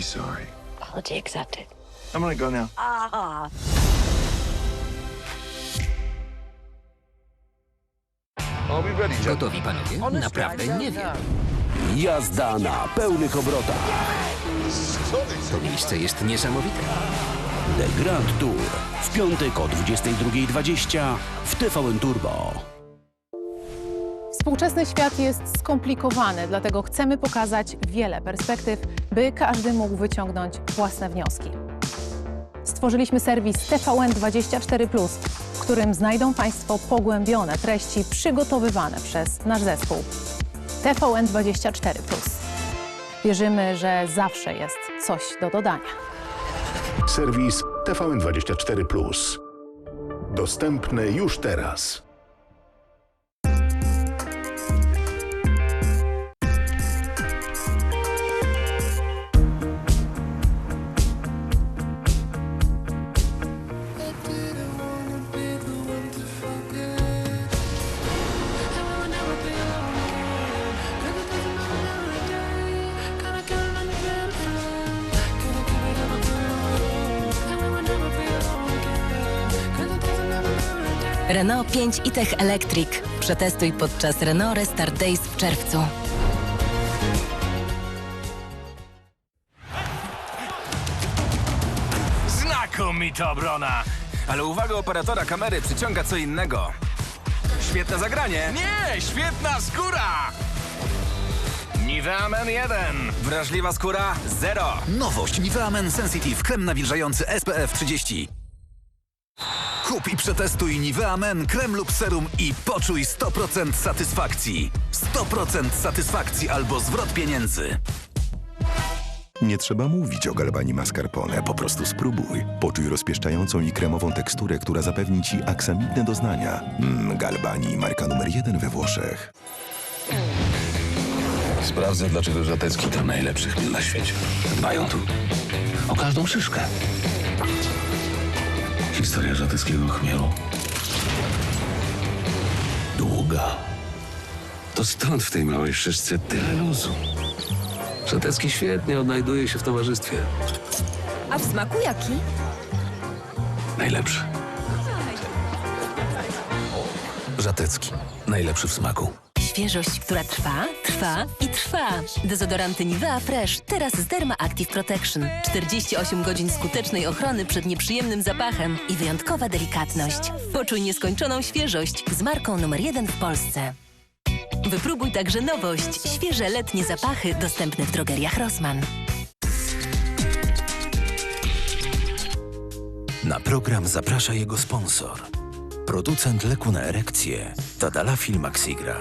very sorry. Apology accepted. I'm gonna go now. Ah. Are we ready, Joe? Gotowi panowie? Naprawdę nie wiem. Jazda na pełnych obrotach. To miejsce jest niesamowite. The Grand Tour. W piątek o 22.20 w TVN Turbo. Współczesny świat jest skomplikowany, dlatego chcemy pokazać wiele perspektyw, by każdy mógł wyciągnąć własne wnioski. Stworzyliśmy serwis TVN24, w którym znajdą Państwo pogłębione treści przygotowywane przez nasz zespół. TVN24. Wierzymy, że zawsze jest coś do dodania. Serwis TVN24. Dostępny już teraz. Renault 5 e-Tech Electric. Przetestuj podczas Renault Restart Days w czerwcu. Znakomita obrona! Ale uwaga operatora kamery przyciąga co innego. Świetne zagranie! Nie! Świetna skóra! Nivea Men 1. Wrażliwa skóra 0. Nowość Nivea Men Sensitive krem nawilżający SPF 30. Kup i przetestuj Nivea Men krem lub serum i poczuj 100% satysfakcji. 100% satysfakcji albo zwrot pieniędzy. Nie trzeba mówić o galbani mascarpone, po prostu spróbuj. Poczuj rozpieszczającą i kremową teksturę, która zapewni Ci aksamitne doznania. Mmm, galbani, marka numer jeden we Włoszech. Sprawdzę, dlaczego Żatecki to najlepszy chmiel na świecie. Dbają tu o każdą szyszkę. Historia żateckiego chmielu długa. To stąd w tej małej szyszce tyle luzu. Żatecki świetnie odnajduje się w towarzystwie. A w smaku jaki? Najlepszy. Żatecki. Najlepszy w smaku. Świeżość, która trwa, trwa i trwa. Dezodoranty Nivea Fresh teraz z Derma Active Protection. 48 godzin skutecznej ochrony przed nieprzyjemnym zapachem i wyjątkowa delikatność. Poczuj nieskończoną świeżość z marką numer jeden w Polsce. Wypróbuj także nowość. Świeże letnie zapachy dostępne w drogeriach Rossmann. Na program zaprasza jego sponsor. Producent leku na erekcję Tadalafil Maxigra.